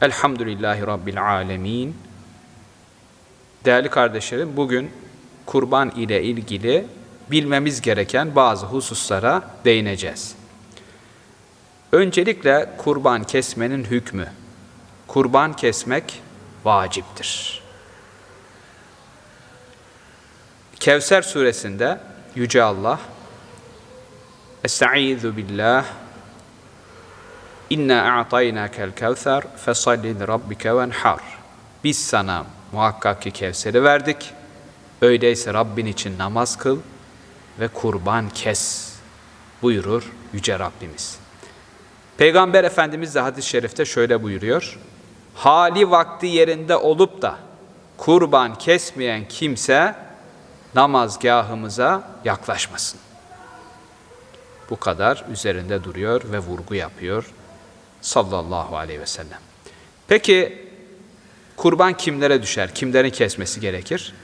Elhamdülillahi Rabbil Alemin. Değerli kardeşlerim, bugün kurban ile ilgili bilmemiz gereken bazı hususlara değineceğiz. Öncelikle kurban kesmenin hükmü. Kurban kesmek vaciptir. Kevser suresinde Yüce Allah Estaizu billah İnna a'taynakel kevser fesalli li rabbike venhar. Biz sana muhakkak ki Kevser'i verdik. Öyleyse Rabbin için namaz kıl ve kurban kes buyurur Yüce Rabbimiz. Peygamber Efendimiz de hadis-i şerifte şöyle buyuruyor. Hali vakti yerinde olup da kurban kesmeyen kimse namazgahımıza yaklaşmasın. Bu kadar üzerinde duruyor ve vurgu yapıyor sallallahu aleyhi ve sellem. Peki kurban kimlere düşer? Kimlerin kesmesi gerekir?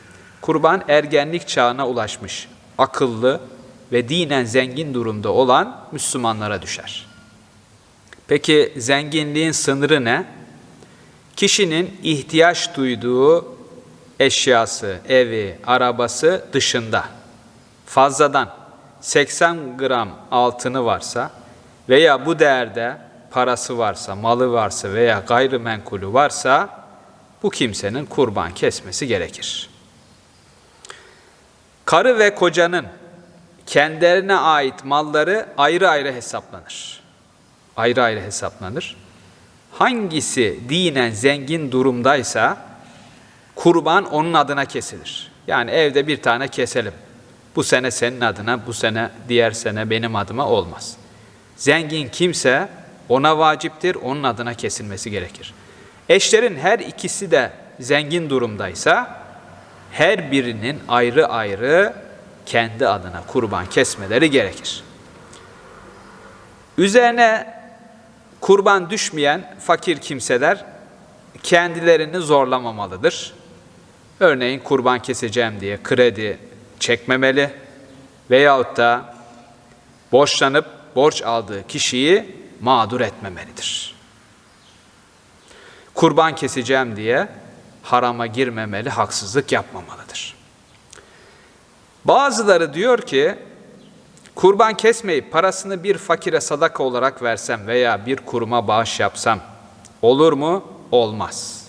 Kurban ergenlik çağına ulaşmış, akıllı ve dinen zengin durumda olan Müslümanlara düşer. Peki zenginliğin sınırı ne? Kişinin ihtiyaç duyduğu eşyası, evi, arabası dışında fazladan 80 gram altını varsa veya bu değerde parası varsa, malı varsa veya gayrimenkulü varsa bu kimsenin kurban kesmesi gerekir. Karı ve kocanın kendilerine ait malları ayrı ayrı hesaplanır. Ayrı ayrı hesaplanır. Hangisi dinen zengin durumdaysa kurban onun adına kesilir. Yani evde bir tane keselim. Bu sene senin adına, bu sene diğer sene benim adıma olmaz. Zengin kimse ona vaciptir, onun adına kesilmesi gerekir. Eşlerin her ikisi de zengin durumdaysa her birinin ayrı ayrı kendi adına kurban kesmeleri gerekir. Üzerine kurban düşmeyen fakir kimseler kendilerini zorlamamalıdır. Örneğin kurban keseceğim diye kredi çekmemeli veyahut da borçlanıp borç aldığı kişiyi mağdur etmemelidir. Kurban keseceğim diye harama girmemeli, haksızlık yapmamalıdır. Bazıları diyor ki, kurban kesmeyip parasını bir fakire sadaka olarak versem veya bir kuruma bağış yapsam olur mu? Olmaz.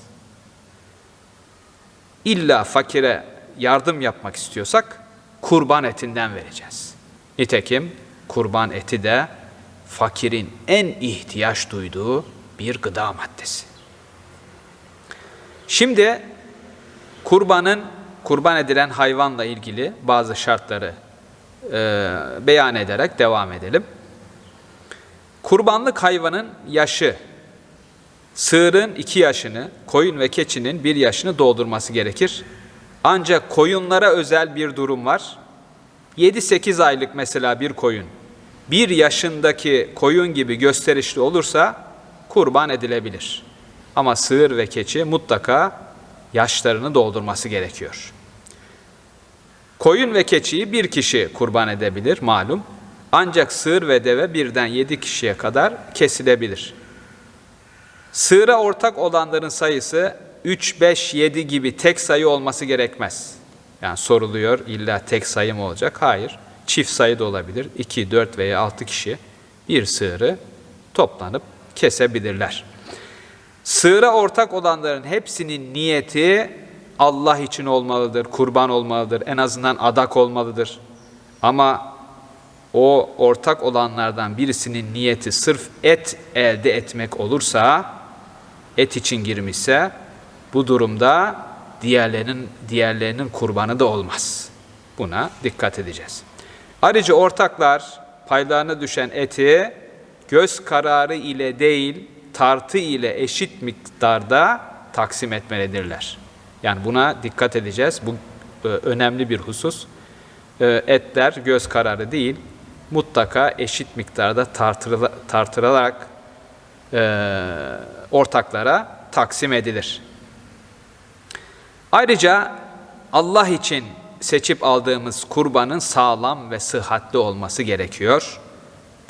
İlla fakire yardım yapmak istiyorsak kurban etinden vereceğiz. Nitekim kurban eti de fakirin en ihtiyaç duyduğu bir gıda maddesi. Şimdi kurbanın kurban edilen hayvanla ilgili bazı şartları e, beyan ederek devam edelim. Kurbanlık hayvanın yaşı, sığırın iki yaşını, koyun ve keçinin bir yaşını doldurması gerekir. Ancak koyunlara özel bir durum var. 7-8 aylık mesela bir koyun bir yaşındaki koyun gibi gösterişli olursa kurban edilebilir. Ama sığır ve keçi mutlaka yaşlarını doldurması gerekiyor. Koyun ve keçiyi bir kişi kurban edebilir malum. Ancak sığır ve deve birden yedi kişiye kadar kesilebilir. Sığıra ortak olanların sayısı 3, 5, 7 gibi tek sayı olması gerekmez. Yani soruluyor illa tek sayı mı olacak? Hayır çift sayı da olabilir. 2, 4 veya 6 kişi bir sığırı toplanıp kesebilirler. Sığıra ortak olanların hepsinin niyeti Allah için olmalıdır, kurban olmalıdır, en azından adak olmalıdır. Ama o ortak olanlardan birisinin niyeti sırf et elde etmek olursa, et için girmişse bu durumda diğerlerinin diğerlerinin kurbanı da olmaz. Buna dikkat edeceğiz. Ayrıca ortaklar paylarına düşen eti göz kararı ile değil tartı ile eşit miktarda taksim etmelidirler. Yani buna dikkat edeceğiz. Bu e, önemli bir husus. E, etler göz kararı değil, mutlaka eşit miktarda tartırıla, tartırılarak e, ortaklara taksim edilir. Ayrıca Allah için seçip aldığımız kurbanın sağlam ve sıhhatli olması gerekiyor.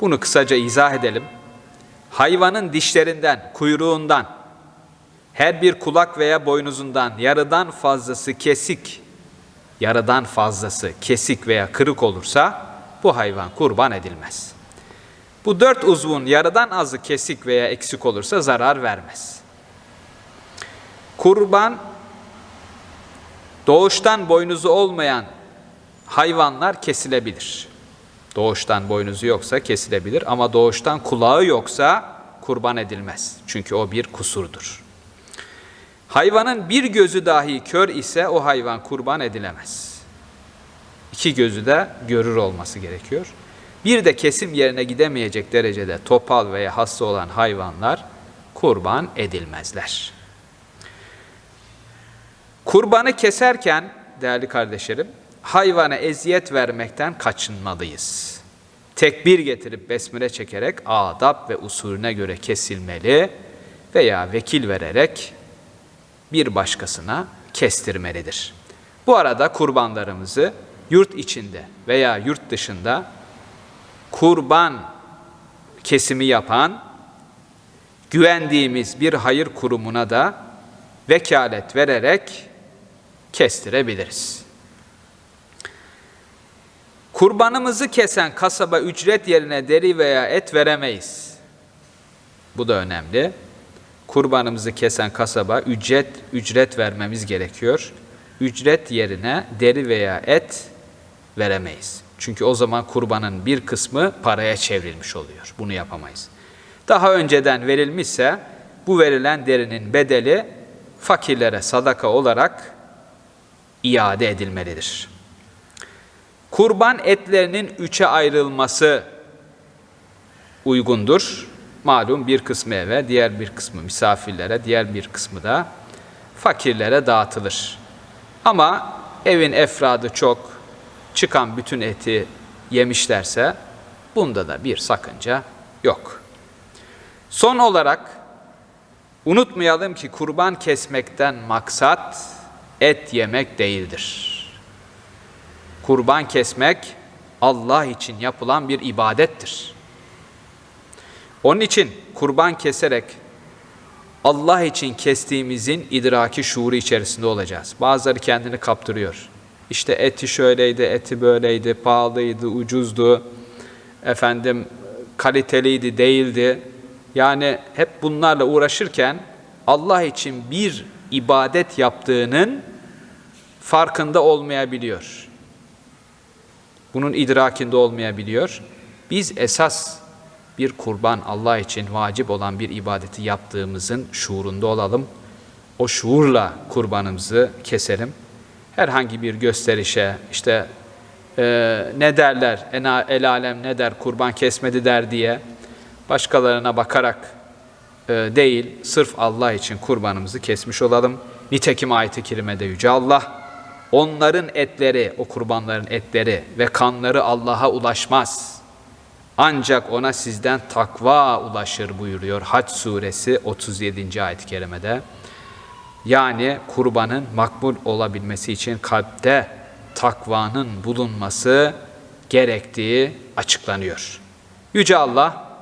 Bunu kısaca izah edelim. Hayvanın dişlerinden, kuyruğundan her bir kulak veya boynuzundan yarıdan fazlası kesik, yarıdan fazlası kesik veya kırık olursa bu hayvan kurban edilmez. Bu dört uzvun yarıdan azı kesik veya eksik olursa zarar vermez. Kurban doğuştan boynuzu olmayan hayvanlar kesilebilir. Doğuştan boynuzu yoksa kesilebilir ama doğuştan kulağı yoksa kurban edilmez. Çünkü o bir kusurdur. Hayvanın bir gözü dahi kör ise o hayvan kurban edilemez. İki gözü de görür olması gerekiyor. Bir de kesim yerine gidemeyecek derecede topal veya hasta olan hayvanlar kurban edilmezler. Kurbanı keserken değerli kardeşlerim hayvana eziyet vermekten kaçınmalıyız. Tekbir getirip besmele çekerek adab ve usulüne göre kesilmeli veya vekil vererek bir başkasına kestirmelidir. Bu arada kurbanlarımızı yurt içinde veya yurt dışında kurban kesimi yapan güvendiğimiz bir hayır kurumuna da vekalet vererek kestirebiliriz. Kurbanımızı kesen kasaba ücret yerine deri veya et veremeyiz. Bu da önemli. Kurbanımızı kesen kasaba ücret ücret vermemiz gerekiyor. Ücret yerine deri veya et veremeyiz. Çünkü o zaman kurbanın bir kısmı paraya çevrilmiş oluyor. Bunu yapamayız. Daha önceden verilmişse bu verilen derinin bedeli fakirlere sadaka olarak iade edilmelidir. Kurban etlerinin üçe ayrılması uygundur. Malum bir kısmı eve, diğer bir kısmı misafirlere, diğer bir kısmı da fakirlere dağıtılır. Ama evin efradı çok, çıkan bütün eti yemişlerse bunda da bir sakınca yok. Son olarak unutmayalım ki kurban kesmekten maksat et yemek değildir. Kurban kesmek Allah için yapılan bir ibadettir. Onun için kurban keserek Allah için kestiğimizin idraki şuuru içerisinde olacağız. Bazıları kendini kaptırıyor. İşte eti şöyleydi, eti böyleydi, pahalıydı, ucuzdu, efendim kaliteliydi, değildi. Yani hep bunlarla uğraşırken Allah için bir ibadet yaptığının farkında olmayabiliyor. Bunun idrakinde olmayabiliyor. Biz esas bir kurban Allah için vacip olan bir ibadeti yaptığımızın şuurunda olalım. O şuurla kurbanımızı keselim. Herhangi bir gösterişe işte e, ne derler el alem ne der kurban kesmedi der diye başkalarına bakarak e, değil sırf Allah için kurbanımızı kesmiş olalım. Nitekim ayet-i kerimede Yüce Allah onların etleri o kurbanların etleri ve kanları Allah'a ulaşmaz.'' Ancak ona sizden takva ulaşır buyuruyor Hac suresi 37. ayet-i kerimede. Yani kurbanın makbul olabilmesi için kalpte takvanın bulunması gerektiği açıklanıyor. Yüce Allah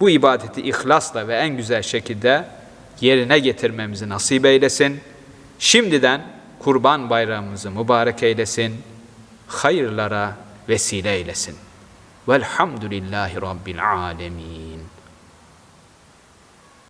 bu ibadeti ihlasla ve en güzel şekilde yerine getirmemizi nasip eylesin. Şimdiden kurban bayramımızı mübarek eylesin. Hayırlara vesile eylesin. Velhamdülillahi Rabbil alemin.